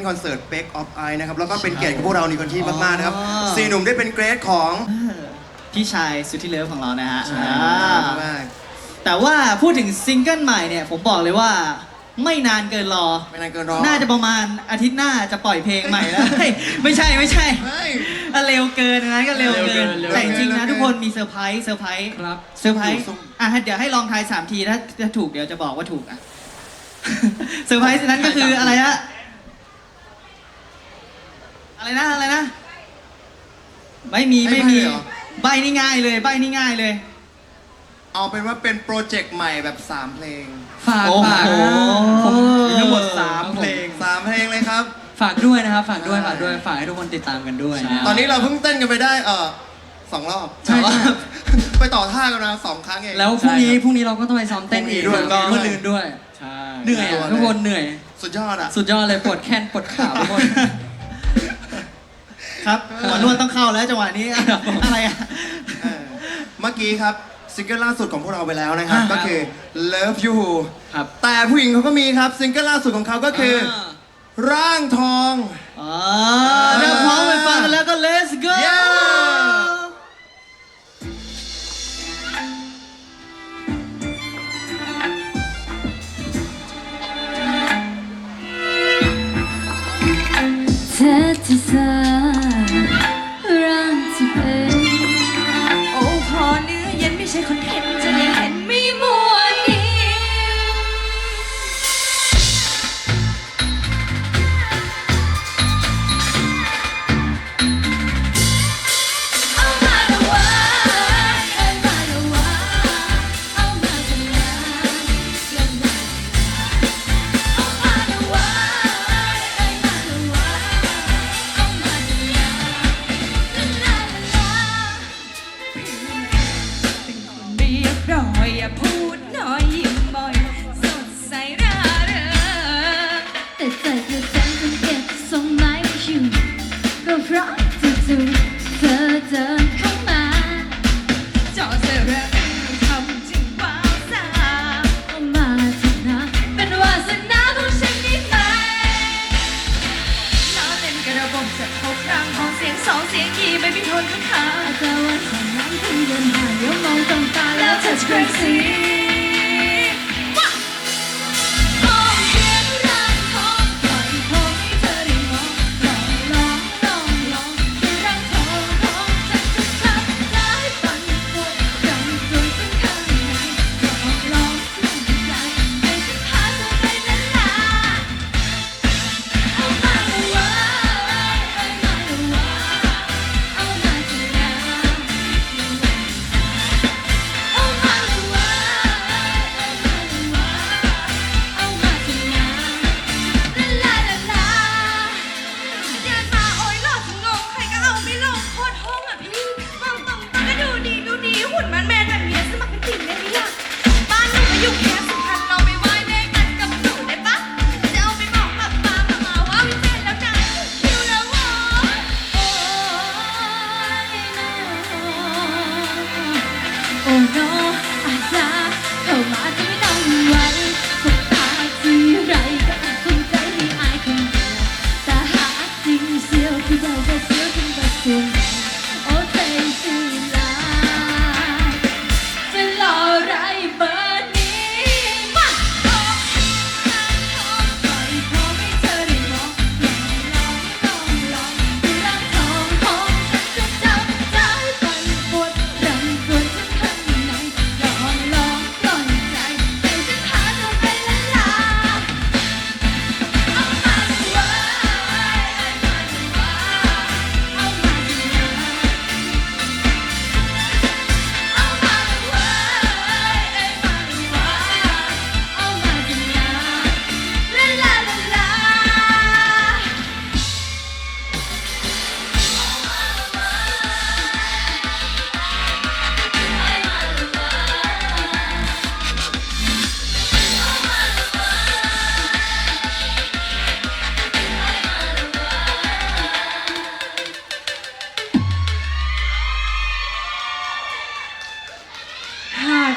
คอนเสิร์ต Bake of I นะครับ แล้วก็เป็นเกียรติกับพวกเราในคนที่มาก ๆ นะครับอ๋อ สี่หนุ่มได้เป็นเกรดของพี่ชายสุดที่เลิฟของเรานะฮะใช่อ่ามากแต่ว่าพูดถึงซิงเกิลใหม่เนี่ย ผมบอกเลยว่าไม่นานเกินรอ ไม่นานเกินรอน่าจะประมาณอาทิตย์หน้าจะปล่อยเพลงใหม่แล้ว เฮ้ยไม่ใช่ไม่ใช่เฮ้ย อะเร็วเกินนะก็เร็วเกิน เร็วเกินแต่จริงๆเร็วนะเกินทุกคนมีเซอร์ไพรส์เซอร์ไพรส์ครับ เซอร์ไพรส์ส้มอะเดี๋ยวให้ลองทายสามทีถ้าถ้าถูกเดี๋ยวจะบอกว่าถูกอะ เซอร์ไพรส์นั้นก็คืออะไรฮะ อะไรนะอะไรนะ ไม่มีไม่มีให้ใบ้เหรอ ใบนี่ง่ายเลย ใบนี่ง่ายเลย เอาเป็นว่าเป็นโปรเจกต์ใหม่แบบ 3 เพลงฝากโอ้โห ฝากผมมีทั้งหมดสามครับเพลงสามเพลงเลยครับ ฝากด้วยนะครับ ฝากด้วยใช่ฝากด้วย ฝากให้ทุกคนติดตามกันด้วยนะตอนนี้เราเพิ่งเต้นกันไปได้เออสองรอบใช่ใช่ไปต่อท่ากันมาสองครั้งเอง แล้วพรุ่งนี้ใช่คบพรุ่งนี้เราก็ต้องไปซ้อมเต้นอีกพรุ่งนี้ด้วยเมื่อลืนด้วย ใช่ เหนื่อยตัวอะเลยทุกคนเหนื่อย สุดยอดอะ สุดยอดเลยปวดแข้งปวดขาทุกคน ครับหัวนวดต้องเข้าแล้วจังหวะนี้อะไรอะเออเมื่อกี้ครับซิงเกิลล่าสุดของพวกเราไปแล้วนะครับ อ่า ก็คือ Love You ครับแต่ผู้หญิงเขาก็มีครับซิงเกิลล่าสุดของเขาก็คืออร่างทอง อ๋อเดี๋ยวพร้อมไปฟังกันแล้วก็ let's go Yeah เ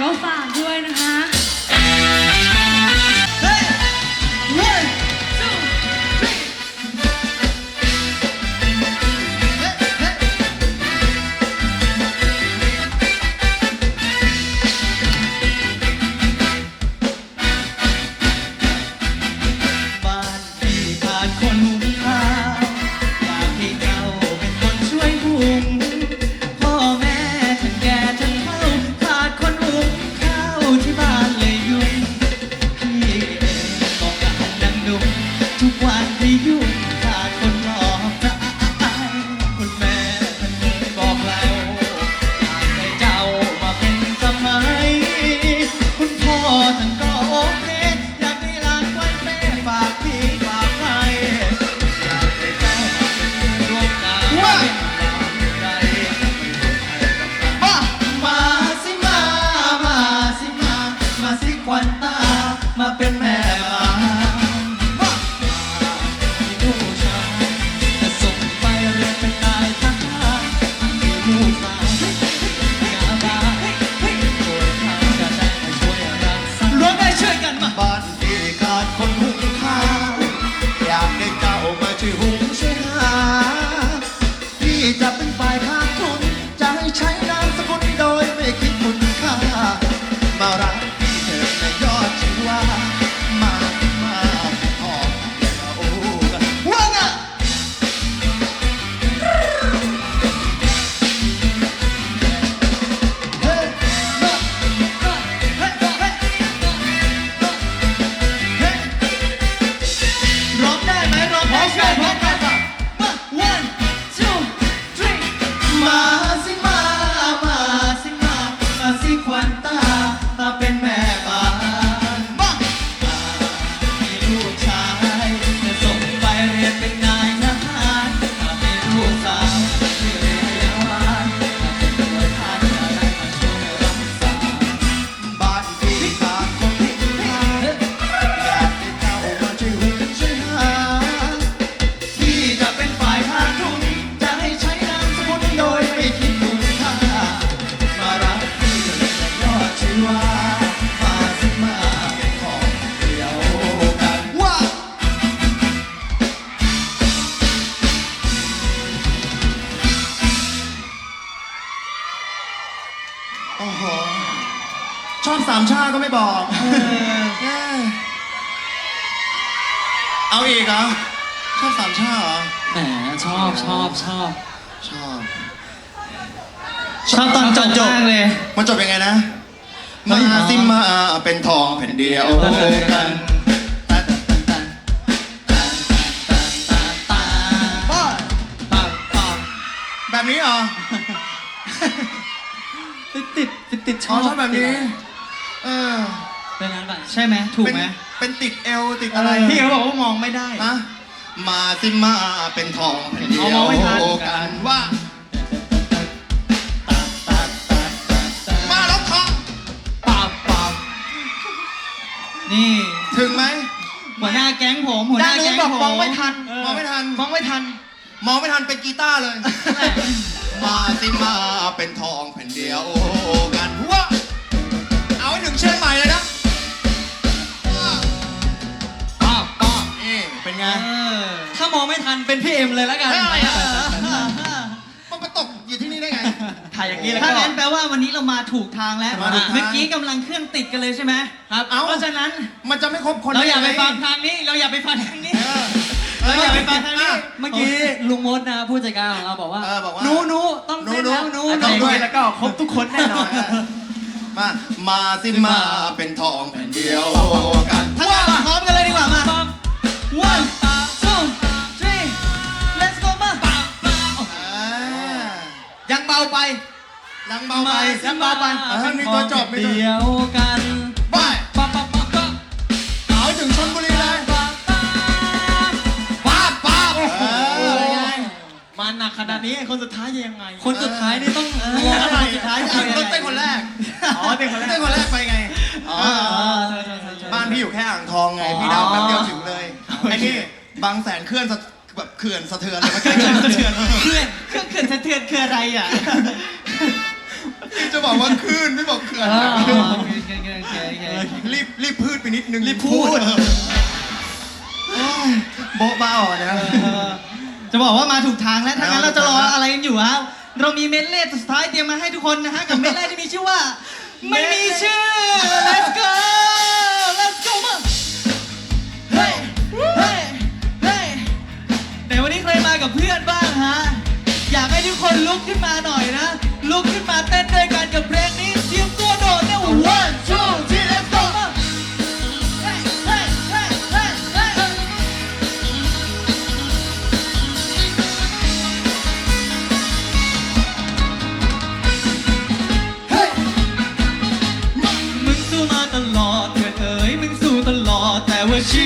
ก็ฝากด้วยนะคะ เออเอาอีกเหรอชอบสามชาติเหรอ แหมชอบชอบชอบชอบ ชอบตอนจบมากเลย มันจบยังไงนะเฮ้มายอ๋อสิมาเป็นทองแผ่นเดียวกันแต่แต่ตันตันตันตันตันตันป้าปังปังแบบนี้เหรอติดติดติดติดชอ๋ออบชอบแบบนี้ เออ เป็นนั้นป่ะใช่ไหมถูกเป็นไหมเป็นติดเอวติดอะไรพี่เขาบอกว่ามองไม่ได้ฮะมาสิมาเป็นทองแผ่นเดียวเอามองไม่ทันกันว่ามาแล้วทองปังปังนี่ถึงไหมหัวหน้าแก๊งผมหัวหน้าแก๊งผมมองไม่ทันมองไม่ทันมองไม่ทันมองไม่ทันเป็นกีตาร์เลย มาสิมาเป็นทองแผ่นเดียวกันว่าเอาให้ถึงเชียงใหม่เลยนะ เป็นไง เออถ้ามองไม่ทันเป็นพี่เอ็มเลยแล้วกันเออไปอะมันไปตกอยู่ที่นี่ได้ไง ถ่ายอย่างนี้แล้วถ้าก็ งั้นแปลว่าวันนี้เรามาถูกทางแล้ว มาถูกทาง เมื่อกี้กำลังเครื่องติดกันเลยใช่ไหมครับเอ้าเพราะฉะนั้น มันจะไม่ครบคนเราอย่าไปด้ฟังทางนี้ เราอย่าไปฟังทางนี้ เออเราอย่าไปฟังทางนี้ อะ เมื่อกี้ลุงมดนะผู้จัดการของเราบอกว่าเออบอกว่าหนูหนูต้องเต้นหนูแล้วหหนูนูต้องด้วยแล้วก็ครบทุกคนแน่นอน มามาสิมาเป็นทองแผ่นเดียวกัน ถ้างั้นพร้อมกันเลยดีกว่ามา one two three let's go มาอ่ายังเบาไป ยังเบาไปยังเบาไปเออมีตัวจบมีตัวเดียวกันไปปั๊บปั๊บปั๊บปั๊บเอาให้ถึงชลบุรีเลยปั๊บปั๊บป้าบป้าบเออมาหนักขนาดนี้คนสุดท้ายจะยังไง คนสุดท้ายนี่ต้องเออรออะไรคนสุดท้ายจะเอายังต้องไงเต้นคนแรกอ๋อเต้นคนแรก เต้นคนแรกไปไงอ๋อเออบ้านพี่อยู่แค่อ่างทองไง พี่ดาวแป๊บเดียวถึงเลย ไอ้นี่บางแสนเคลื่อนสะแบบเขื่อนสะเทือนเลยเมื่อกี้สะเทือนเคลื่อนเครื่องเขื่อนสะเทือนคืออะไรอะพี่จะบอกว่าคลื่นไม่บอกเขื่อนอ๋อนะโอเคโอเคโอเคโอเครีบรีบพูดไปนิดนึงรีบพูดเออโบ๊ะบ้าอะนะ เออจะบอกว่ามาถูกทางแล้วถ้างั้นเอาเราจะรอถูกทางแล้วอะไรกันอยู่ฮะเรามีเมดเล่สุดท้ายเตรียมมาให้ทุกคนนะฮะกับเมดเล่ที่มีชื่อว่า ไม่มีชื่อ let's go กับเพื่อนบ้างฮะ อยากให้ทุกคนลุกขึ้นมาหน่อยนะ ลุกขึ้นมาเต้นด้วยกันกับเพลงนี้เตรียมตัวโดดนะ one two three let's go มาเฮ้ยเฮ้ยเฮ้ยเฮ้ยเฮ้ยเฮ้ยมึงสู้มาตลอดเพื่อนเอ๋ยมึงสู้ตลอดแต่ว่าชี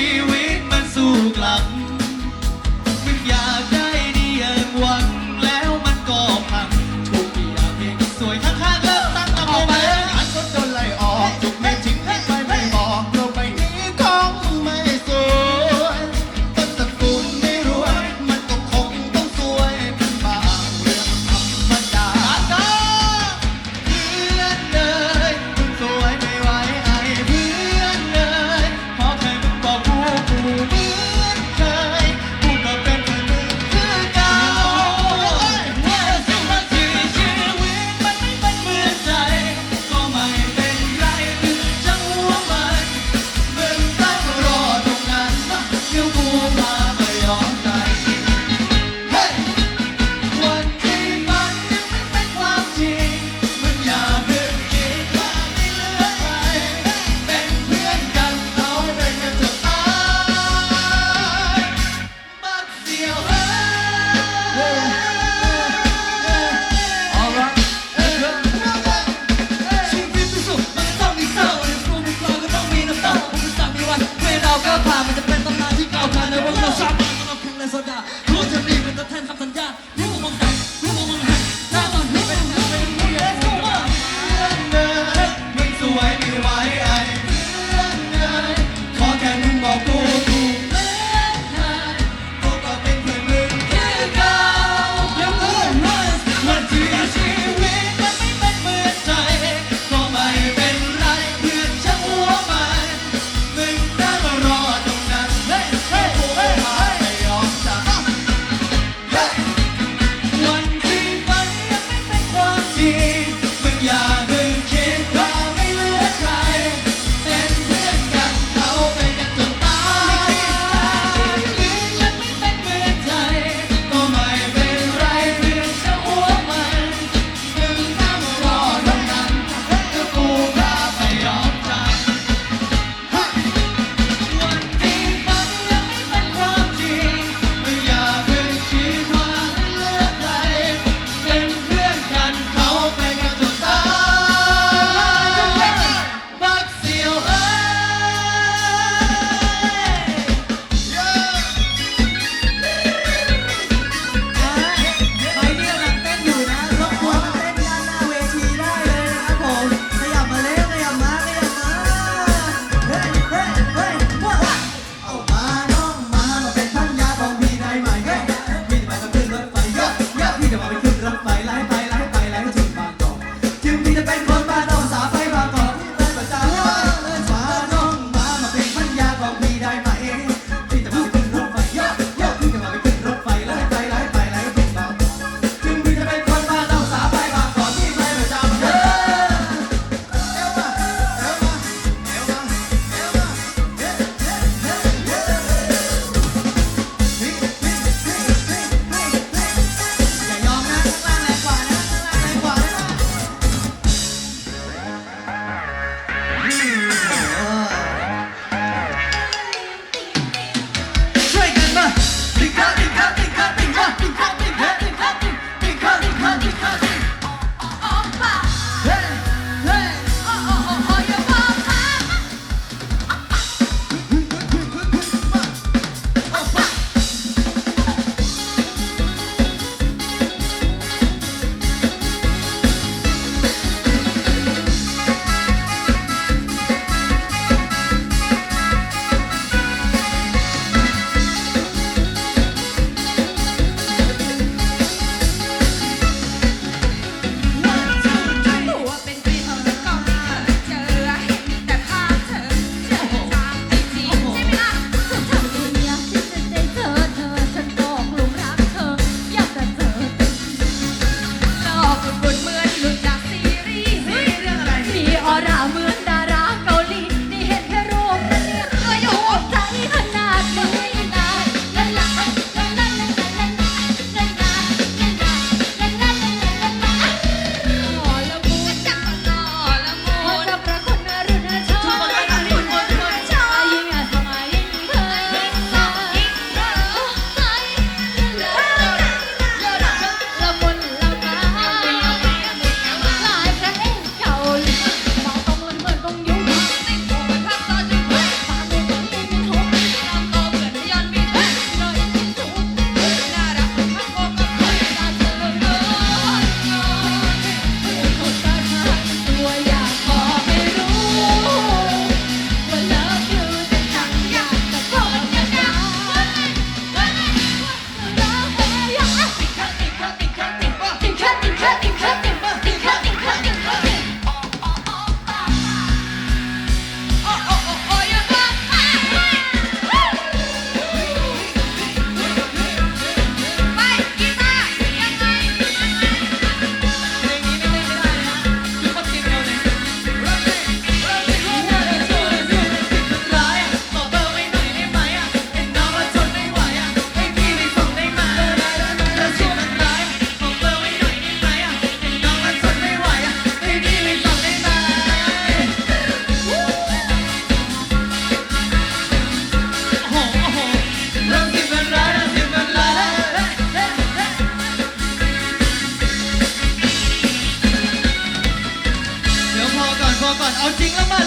เอาจริงแล้วมัน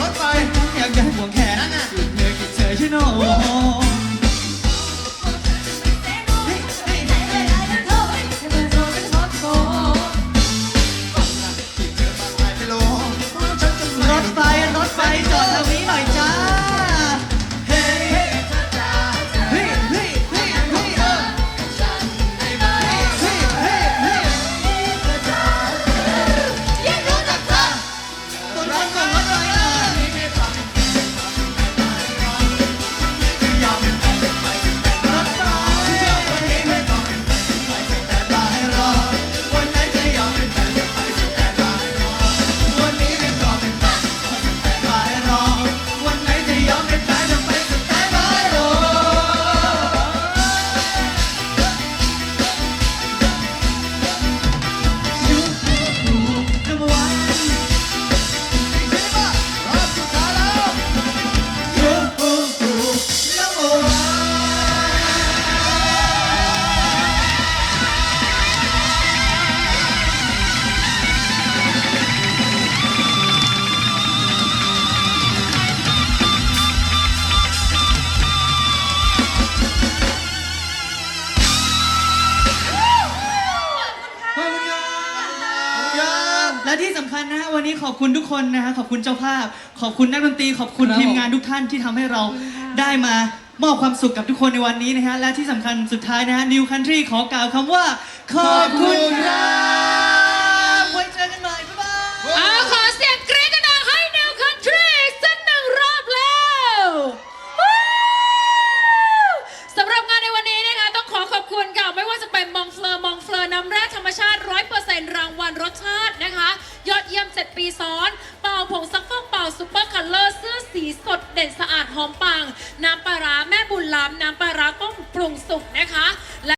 รถไฟอยากอยากห่วงแขนอยู่เธอกิดเธอใช่โอ้ และที่สำคัญนะฮะวันนี้ขอบคุณทุกคนนะฮะขอบคุณเจ้าภาพ ขอบคุณนักดนตรีขอบคุณครับ ทีมงานทุกท่านที่ทำให้เราได้มามอบความสุขกับทุกคนในวันนี้นะฮะและที่สำคัญสุดท้ายนะฮะ New Country ขอกล่าวคำว่า ขอบคุณครับ รางวัลรสชาตินะคะ ยอดเยี่ยม 7 ปีซ้อน เป่าผงซักฟอกเป่าซุปเปอร์คัลเลอร์เสื้อสีสดเด่นสะอาดหอมปัง น้ำปลาร้าแม่บุญล้ำน้ำปลาร้าต้มปรุงสุกนะคะ